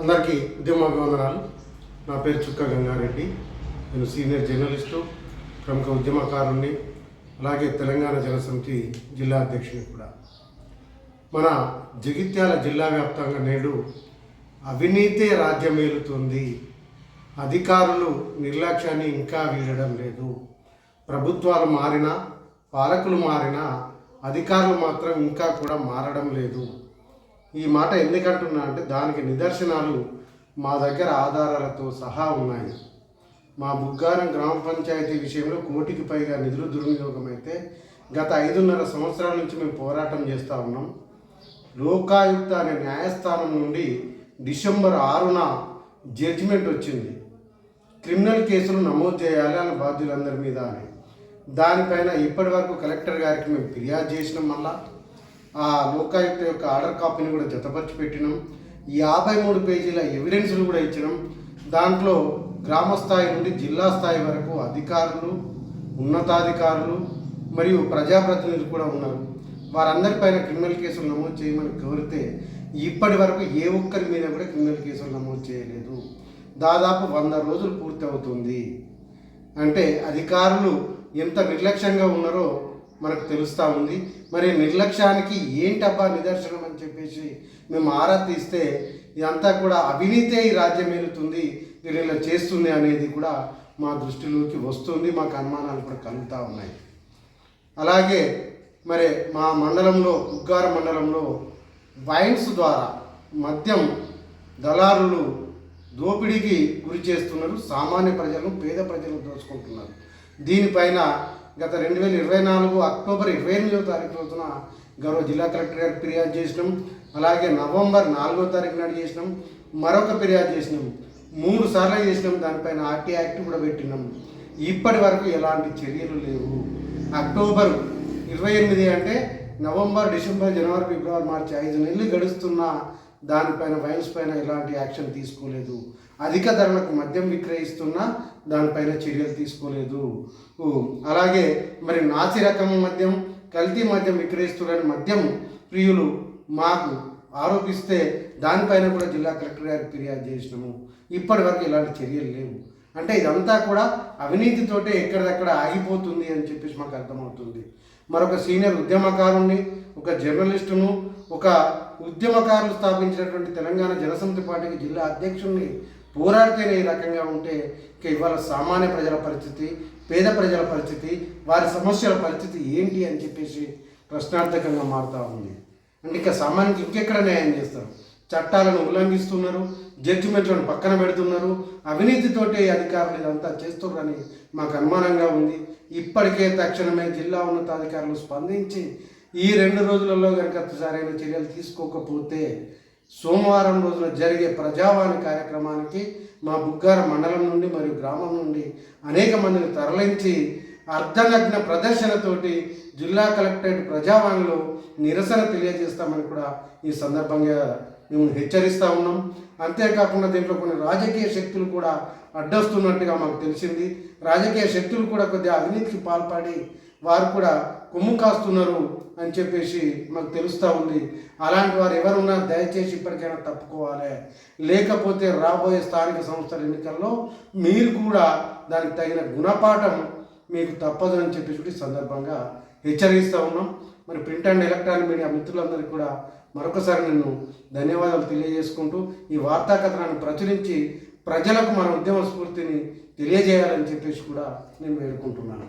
అందరికీ ఉద్యమాభివందనాలు. నా పేరు చుక్క గంగారెడ్డి. నేను సీనియర్ జర్నలిస్టు ప్రముఖ ఉద్యమకారుణ్ణి అలాగే తెలంగాణ జనసమితి జిల్లా అధ్యక్షుని కూడా. మన జగిత్యాల జిల్లా వ్యాప్తంగా నేడు అవినీతే రాజ్యమేలుతుంది అధికారులు నిర్లక్ష్యాన్ని ఇంకా వీడడం లేదు. ప్రభుత్వాలు మారినా పాలకులు మారినా అధికారులు మాత్రం ఇంకా కూడా మారడం లేదు. ఈ మాట ఎందుకంటున్నా అంటే దానికి నిదర్శనాలు మా దగ్గర ఆధారాలతో సహా ఉన్నాయి. మా బుగ్గారం గ్రామ పంచాయతీ విషయంలో కోటికి పైగా నిధులు దుర్వినియోగం అయితే గత ఐదున్నర సంవత్సరాల నుంచి మేము పోరాటం చేస్తూ ఉన్నాం. లోకాయుక్త అనే న్యాయస్థానం నుండి డిసెంబర్ ఆరున జడ్జిమెంట్ వచ్చింది. క్రిమినల్ కేసులు నమోదు చేయాలి అనే బాధ్యులందరి మీద అని. దానిపైన ఇప్పటి వరకు కలెక్టర్ గారికి మేము ఫిర్యాదు చేసినాం మళ్ళా. ఆ లోకాయుక్త యొక్క ఆర్డర్ కాపీని కూడా జతపరిచి పెట్టినాం. యాభై మూడు పేజీల ఎవిడెన్స్లు కూడా ఇచ్చినాం. దాంట్లో గ్రామ స్థాయి నుండి జిల్లా స్థాయి వరకు అధికారులు ఉన్నతాధికారులు మరియు ప్రజాప్రతినిధులు కూడా ఉన్నారు. వారందరిపైన క్రిమినల్ కేసులు నమోదు చేయమని కోరితే ఇప్పటి వరకు ఏ ఒక్కరి మీద కూడా క్రిమినల్ కేసులు నమోదు చేయలేదు. దాదాపు వంద రోజులు పూర్తి అవుతుంది అంటే అధికారులు ఎంత నిర్లక్ష్యంగా ఉన్నారో మనకు తెలుస్తూ ఉంది. మరి నిర్లక్ష్యానికి ఏంటబ్బా నిదర్శనం అని చెప్పేసి మేము ఆరా తీస్తే ఇదంతా కూడా అవినీతే ఈ రాజ్యం ఏలుతుంది వీళ్ళు ఇలా చేస్తుంది అనేది కూడా మా దృష్టిలోకి వస్తుంది మాకు అనుమానాలు కూడా కలుగుతూ ఉన్నాయి. అలాగే మరి మా మండలంలో ఉగ్గార మండలంలో వైన్స్ ద్వారా మద్యం దళారులు దోపిడీకి గురి చేస్తున్నారు సామాన్య ప్రజలను పేద ప్రజలను దోచుకుంటున్నారు. దీనిపైన గత రెండు వేల ఇరవై నాలుగు అక్టోబర్ ఇరవై ఎనిమిదో తారీఖు రోజున గౌరవ జిల్లా కలెక్టర్ గారికి ఫిర్యాదు చేసినాం. అలాగే నవంబర్ నాలుగో తారీఖు నాడు చేసినాం. మరొక ఫిర్యాదు చేసినాం. మూడు సార్లు చేసినాం. దానిపైన ఆర్టీ యాక్ట్ కూడా పెట్టినాం. ఇప్పటి వరకు ఎలాంటి చర్యలు లేవు. అక్టోబర్ ఇరవై ఎనిమిది అంటే నవంబర్ డిసెంబర్ జనవరి ఫిబ్రవరి మార్చి ఐదు నెలలు గడుస్తున్నా దానిపైన వైన్స్ పైన ఎలాంటి యాక్షన్ తీసుకోలేదు. అధిక ధరలకు మద్యం విక్రయిస్తున్నా దానిపైన చర్యలు తీసుకోలేదు. అలాగే మరి నాసి రకం మద్యం కల్తీ మద్యం విక్రయిస్తున్నారని మద్యం ప్రియులు మాకు ఆరోపిస్తే దానిపైన కూడా జిల్లా కలెక్టర్ గారికి ఫిర్యాదు చేసినాము. ఇప్పటి వరకు ఇలాంటి చర్యలు లేవు. అంటే ఇదంతా కూడా అవినీతితోటే ఎక్కడిదక్కడ ఆగిపోతుంది అని చెప్పేసి మాకు అర్థమవుతుంది. మరొక సీనియర్ ఉద్యమకారుణ్ణి ఒక జర్నలిస్టును ఒక ఉద్యమకారులు స్థాపించినటువంటి తెలంగాణ జనసమితి పార్టీకి జిల్లా అధ్యక్షుడిని పోరాడితేనే ఈ రకంగా ఉంటే ఇక ఇవాళ సామాన్య ప్రజల పరిస్థితి పేద ప్రజల పరిస్థితి వారి సమస్యల పరిస్థితి ఏంటి అని చెప్పేసి ప్రశ్నార్థకంగా మారుతూ ఉంది. అంటే ఇక సామాన్యకి ఇంకెక్కడ న్యాయం చేస్తారు? చట్టాలను ఉల్లంఘిస్తున్నారు జడ్జిమెంట్లను పక్కన పెడుతున్నారు అవినీతితోటి అధికారులు ఇదంతా చేస్తున్నారని మాకు అనుమానంగా ఉంది. ఇప్పటికే తక్షణమే జిల్లా ఉన్నతాధికారులు స్పందించి ఈ రెండు రోజులలో కనుక సరైన చర్యలు తీసుకోకపోతే సోమవారం రోజున జరిగే ప్రజావాణి కార్యక్రమానికి మా బుగ్గార మండలం నుండి మరియు గ్రామం నుండి అనేక మందిని తరలించి అర్ధనగ్న ప్రదర్శనతోటి జిల్లా కలెక్టరేట్ ప్రజావాణిలో నిరసన తెలియజేస్తామని కూడా ఈ సందర్భంగా మేము హెచ్చరిస్తూ ఉన్నాం. అంతేకాకుండా దీంట్లో కొన్ని రాజకీయ శక్తులు కూడా అడ్డొస్తున్నట్టుగా మాకు తెలిసింది. రాజకీయ శక్తులు కూడా కొద్దిగా అవినీతికి పాల్పడి వారు కూడా కొమ్ము కాస్తున్నారు అని చెప్పేసి మాకు తెలుస్తూ ఉంది. అలాంటి వారు ఎవరున్నా దయచేసి ఇప్పటికైనా తప్పుకోవాలి. లేకపోతే రాబోయే స్థానిక సంస్థల ఎన్నికల్లో మీరు కూడా దానికి తగిన గుణపాఠం మీకు తప్పదు అని చెప్పేసి ఈ సందర్భంగా హెచ్చరిస్తూ ఉన్నాం. మరి ప్రింట్ అండ్ ఎలక్ట్రానిక్ మీడియా మిత్రులందరికీ కూడా మరొకసారి నేను ధన్యవాదాలు తెలియజేసుకుంటూ ఈ వార్తా కథనాన్ని ప్రచురించి ప్రజలకు మన ఉద్యమ స్ఫూర్తిని తెలియజేయాలని చెప్పేసి కూడా నేను వేడుకుంటున్నాను.